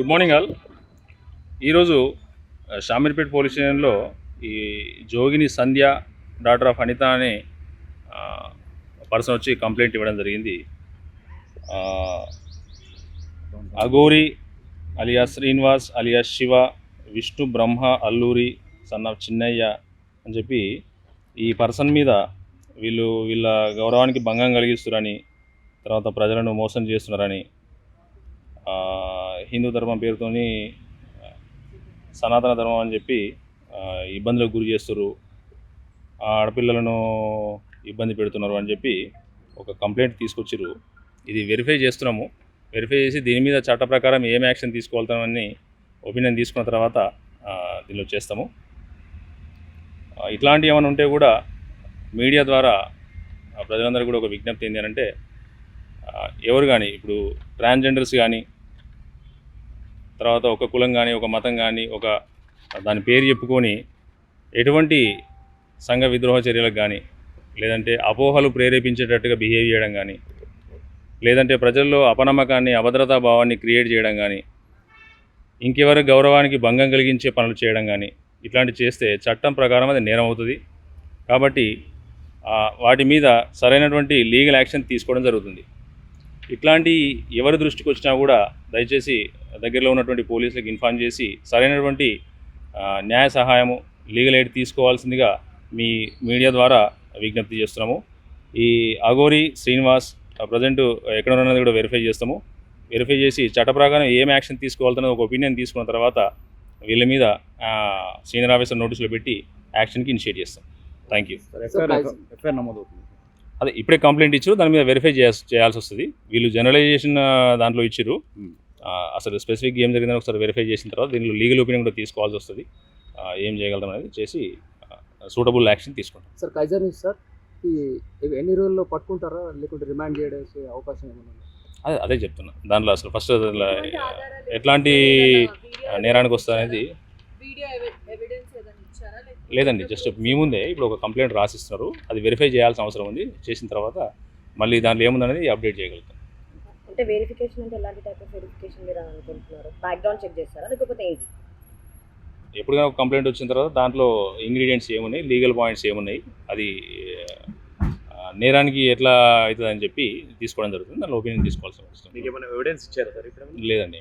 Good morning all ఈరోజు Shamirpet police స్టేషన్లో ఈ జోగిని సంధ్య డాటర్ ఆఫ్ అనిత అనే పర్సన్ వచ్చి కంప్లైంట్ ఇవ్వడం జరిగింది. Aghori alias Srinivas alias Shiva Vishnu Brahma Alluri son of Chinnayya అని చెప్పి ఈ పర్సన్ మీద వీళ్ళు వీళ్ళ గౌరవానికి భంగం కలిగిస్తున్నారని తర్వాత ప్రజలను మోసం చేస్తున్నారని హిందూ ధర్మం పేరుతోని సనాతన ధర్మం అని చెప్పి ఇబ్బందులకు గురి చేస్తారు ఆ ఆడపిల్లలను ఇబ్బంది పెడుతున్నారు అని చెప్పి ఒక కంప్లైంట్ తీసుకొచ్చారు ఇది వెరిఫై చేస్తున్నాము. వెరిఫై చేసి దీని మీద చట్ట ప్రకారం ఏం యాక్షన్ తీసుకోవాలని ఒపీనియన్ తీసుకున్న తర్వాత దీనిలో చేస్తాము. ఇట్లాంటివి ఏమైనా ఉంటే కూడా మీడియా ద్వారా ప్రజలందరూ కూడా ఒక విజ్ఞప్తి ఏంటి అంటే ఎవరు కానీ ఇప్పుడు ట్రాన్స్జెండర్స్ కానీ తర్వాత ఒక కులం కానీ ఒక మతం కానీ ఒక దాని పేరు చెప్పుకొని ఎటువంటి సంఘ విద్రోహ చర్యలకు కానీ లేదంటే అపోహలు ప్రేరేపించేటట్టుగా బిహేవ్ చేయడం కానీ లేదంటే ప్రజల్లో అపనమ్మకాన్ని అభద్రతా భావాన్ని క్రియేట్ చేయడం కానీ ఇంకెవరి గౌరవానికి భంగం కలిగించే పనులు చేయడం కానీ ఇట్లాంటి చేస్తే చట్టం ప్రకారం అది నేరం అవుతుంది. కాబట్టి వాటి మీద సరైనటువంటి లీగల్ యాక్షన్ తీసుకోవడం జరుగుతుంది. ఇట్లాంటి ఎవరి దృష్టికి వచ్చినా కూడా దయచేసి దగ్గరలో ఉన్నటువంటి పోలీసులకు ఇన్ఫార్మ్ చేసి సరైనటువంటి న్యాయ సహాయము లీగల్ ఎయిడ్ తీసుకోవాల్సిందిగా మీ మీడియా ద్వారా విజ్ఞప్తి చేస్తున్నాము. ఈ అగోరి శ్రీనివాస్ ప్రజెంట్ ఎక్కడ ఉన్నది కూడా వెరిఫై చేస్తాము. వెరిఫై చేసి చట్ట ప్రకారం ఏం యాక్షన్ తీసుకోవాలన్నది ఒక ఒపీనియన్ తీసుకున్న తర్వాత వీళ్ళ మీద సీనియర్ ఆఫీసర్ నోటీసులు పెట్టి యాక్షన్కి ఇనిషియేట్ చేస్తాం. Thank you. ఎఫ్ఐఆర్ నమోదవుతుంది. అదే ఇప్పుడే కంప్లైంట్ ఇచ్చారు దాని మీద వెరిఫై చేయాల్సి వస్తుంది. వీళ్ళు జనరలైజేషన్ దాంట్లో ఇచ్చారు. అసలు స్పెసిఫిక్ ఏం జరిగిందని ఒకసారి వెరిఫై చేసిన తర్వాత దీనిలో లీగల్ ఒపీనియన్ కూడా తీసుకోవాల్సి వస్తుంది. ఆ, ఏం చేయగలుగుతాం అనేది చేసి సూటబుల్ యాక్షన్ తీసుకుంటాం. సార్ కైజర్ సార్ ఎన్ని రోజుల్లో పట్టుకుంటారా? లేకుంటే రిమాండ్ చేయడానికి అవకాశం ఏమైనా ఉందా? అదే అదే చెప్తున్నా. దాంట్లో అసలు ఫస్ట్ ఎట్లాంటి నేరానికి వస్తుంది అనేది వీడియో ఎవిడెన్స్ ఏదైనా ఇచ్చారా? లేకపోతే లేదండి జస్ట్ మీ ముందే ఇప్పుడు ఒక కంప్లైంట్ రాసిస్తున్నారు. అది వెరిఫై చేయాల్సిన అవసరం ఉంది. చేసిన తర్వాత మళ్ళీ దాంట్లో ఏముందనేది అప్డేట్ చేయగలుగుతాం. అంటే వెరిఫికేషన్ అంటే ఎలాంటి టైప్ ఆఫ్ వెరిఫికేషన్ మీరు అని అనుకుంటున్నారు? బ్యాక్గ్రౌండ్ చెక్ చేస్తారా? లేకపోతే ఏంటి? ఎప్పుడైనా ఒక కంప్లైంట్ వచ్చిన తర్వాత దాంట్లో ఇంగ్రీడియంట్స్ ఏమున్నాయి? లీగల్ పాయింట్స్ ఏమున్నాయి? అది నేరానికి ఎట్లా అవుతుంది అని చెప్పి తీసుకోవడం జరుగుతుంది. దానిలో ఒపీనియన్ తీసుకోవాల్సిన అవసరం మీకు ఏమైనా ఎవిడెన్స్ ఇచ్చారా సార్ ఇక్కడ? లేదండి